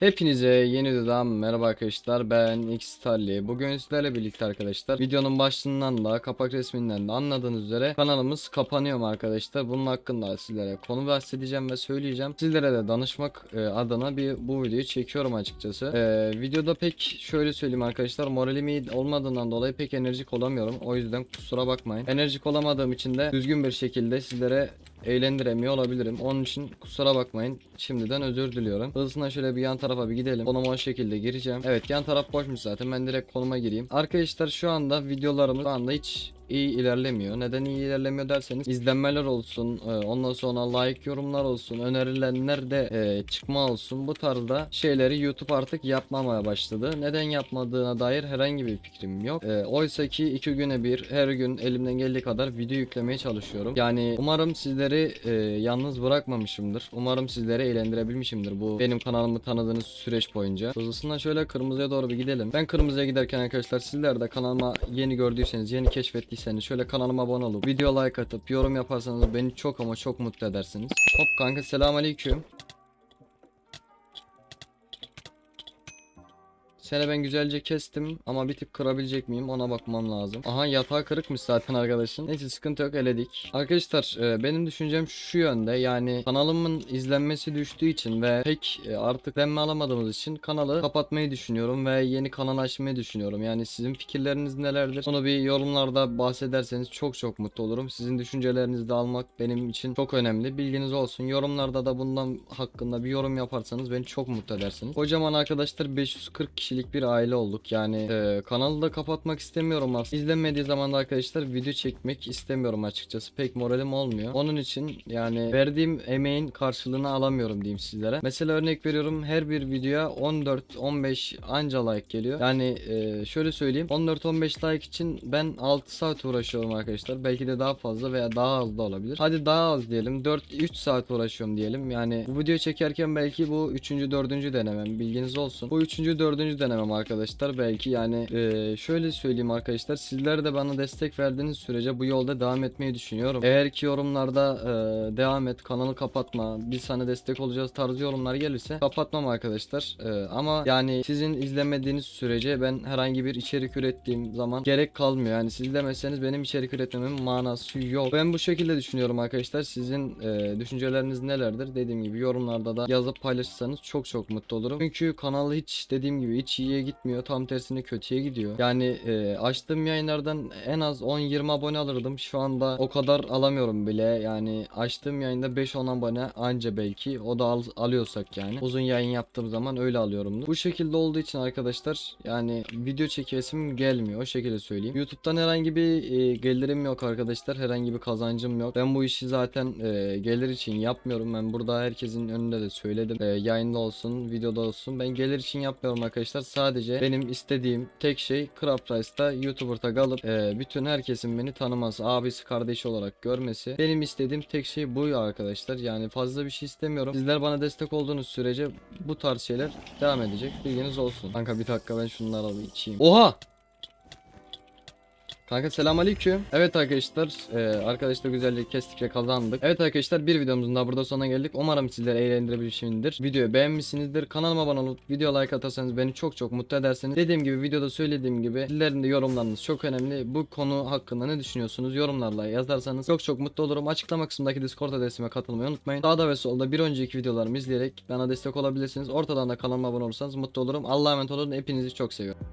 Hepinize yeni videodan merhaba arkadaşlar. Ben Xtarli Bugün sizlerle birlikte arkadaşlar videonun başlığından da kapak resminden de anladığınız üzere kanalımız kapanıyor arkadaşlar? Bunun hakkında sizlere konu bahsedeceğim ve söyleyeceğim. Sizlere de danışmak e, adına bir bu videoyu çekiyorum açıkçası. E, Videoda pek şöyle söyleyeyim arkadaşlar moralim iyi olmadığından dolayı pek enerjik olamıyorum. O yüzden kusura bakmayın. Enerjik olamadığım için de düzgün bir şekilde sizlere eğlendiremiyor olabilirim. Onun için kusura bakmayın. Şimdiden özür diliyorum. Hızına şöyle bir yan tarafa bir gidelim. Konuma o şekilde gireceğim. Evet yan taraf boşmuş zaten. Ben direkt konuma gireyim. Arkadaşlar şu anda videolarımız şu anda hiç iyi ilerlemiyor. Neden iyi ilerlemiyor derseniz izlenmeler olsun, e, ondan sonra like yorumlar olsun, önerilenler de e, çıkma olsun. Bu tarzda şeyleri YouTube artık yapmamaya başladı. Neden yapmadığına dair herhangi bir fikrim yok. E, oysa ki iki güne bir her gün elimden geldiği kadar video yüklemeye çalışıyorum. Yani umarım sizleri yalnız bırakmamışımdır. Umarım sizleri eğlendirebilmişimdir bu benim kanalımı tanıdığınız süreç boyunca. Hızlısından şöyle kırmızıya doğru bir gidelim. Ben kırmızıya giderken arkadaşlar sizler de kanalıma yeni gördüyseniz, yeni keşfettiyseniz şöyle kanalıma abone olup video like atıp yorum yaparsanız beni çok ama çok mutlu edersiniz. Hop kanka selamünaleyküm. Seni ben güzelce kestim ama bir tık kırabilecek miyim ona bakmam lazım. Aha yatağı kırıkmış zaten arkadaşın. Neyse sıkıntı yok eledik. Arkadaşlar e, benim düşüncem şu yönde yani kanalımın izlenmesi düştüğü için ve pek e, artık denme alamadığımız için kanalı kapatmayı düşünüyorum ve yeni kanal açmayı düşünüyorum. Yani sizin fikirleriniz nelerdir? Bunu bir yorumlarda bahsederseniz çok çok mutlu olurum. Sizin düşüncelerinizi de almak benim için çok önemli. Bilginiz olsun. Yorumlarda da bundan hakkında bir yorum yaparsanız beni çok mutlu edersiniz. Kocaman arkadaşlar 540 kişilik bir aile olduk. Yani e, kanalı da kapatmak istemiyorum aslında. İzlenmediği zaman da arkadaşlar video çekmek istemiyorum açıkçası. Pek moralim olmuyor. Onun için yani verdiğim emeğin karşılığını alamıyorum diyeyim sizlere. Mesela örnek veriyorum her bir videoya 14-15 anca like geliyor. Yani e, şöyle söyleyeyim 14-15 like için ben 6 saat uğraşıyorum arkadaşlar. Belki de daha fazla veya daha az da olabilir. Hadi daha az diyelim. 4-3 saat uğraşıyorum diyelim. Yani bu video çekerken belki bu 3. 4. denemem bilginiz olsun. Bu 3. 4. denemem arkadaşlar. Belki yani e, şöyle söyleyeyim arkadaşlar. Sizler de bana destek verdiğiniz sürece bu yolda devam etmeyi düşünüyorum. Eğer ki yorumlarda e, devam et kanalı kapatma biz sana destek olacağız tarzı yorumlar gelirse kapatmam arkadaşlar. E, ama yani sizin izlemediğiniz sürece ben herhangi bir içerik ürettiğim zaman gerek kalmıyor. Yani siz izlemezseniz benim içerik üretmemin manası yok. Ben bu şekilde düşünüyorum arkadaşlar. Sizin e, düşünceleriniz nelerdir? Dediğim gibi yorumlarda da yazıp paylaşırsanız çok çok mutlu olurum. Çünkü kanal hiç dediğim gibi hiç iyiye gitmiyor. Tam tersine kötüye gidiyor. Yani e, açtığım yayınlardan en az 10-20 abone alırdım. Şu anda o kadar alamıyorum bile. Yani açtığım yayında 5-10 abone anca belki. O da al- alıyorsak yani. Uzun yayın yaptığım zaman öyle alıyorum. Bu şekilde olduğu için arkadaşlar yani video çekesim gelmiyor. O şekilde söyleyeyim. YouTube'dan herhangi bir e, gelirim yok arkadaşlar. Herhangi bir kazancım yok. Ben bu işi zaten e, gelir için yapmıyorum. Ben burada herkesin önünde de söyledim. E, yayında olsun, videoda olsun. Ben gelir için yapmıyorum arkadaşlar. Sadece benim istediğim tek şey Craft Rice'da YouTuber'da kalıp e, bütün herkesin beni tanıması, abisi, kardeşi olarak görmesi. Benim istediğim tek şey bu arkadaşlar. Yani fazla bir şey istemiyorum. Sizler bana destek olduğunuz sürece bu tarz şeyler devam edecek. Bilginiz olsun. Kanka bir dakika ben şunları alayım içeyim. Oha! Kanka selamünaleyküm. Evet arkadaşlar, e, arkadaşlar güzelce kestik ve kazandık. Evet arkadaşlar bir videomuzun daha burada sonuna geldik. Umarım sizleri eğlendirebilmişimdir. Videoyu beğenmişsinizdir. Kanalıma abone olup video like atarsanız beni çok çok mutlu edersiniz. Dediğim gibi videoda söylediğim gibi sizlerin de yorumlarınız çok önemli. Bu konu hakkında ne düşünüyorsunuz? Yorumlarla yazarsanız çok çok mutlu olurum. Açıklama kısmındaki Discord adresime katılmayı unutmayın. Sağda ve solda bir önceki videolarımı izleyerek bana destek olabilirsiniz. Ortadan da kanalıma abone olursanız mutlu olurum. Allah'a emanet olun. Hepinizi çok seviyorum.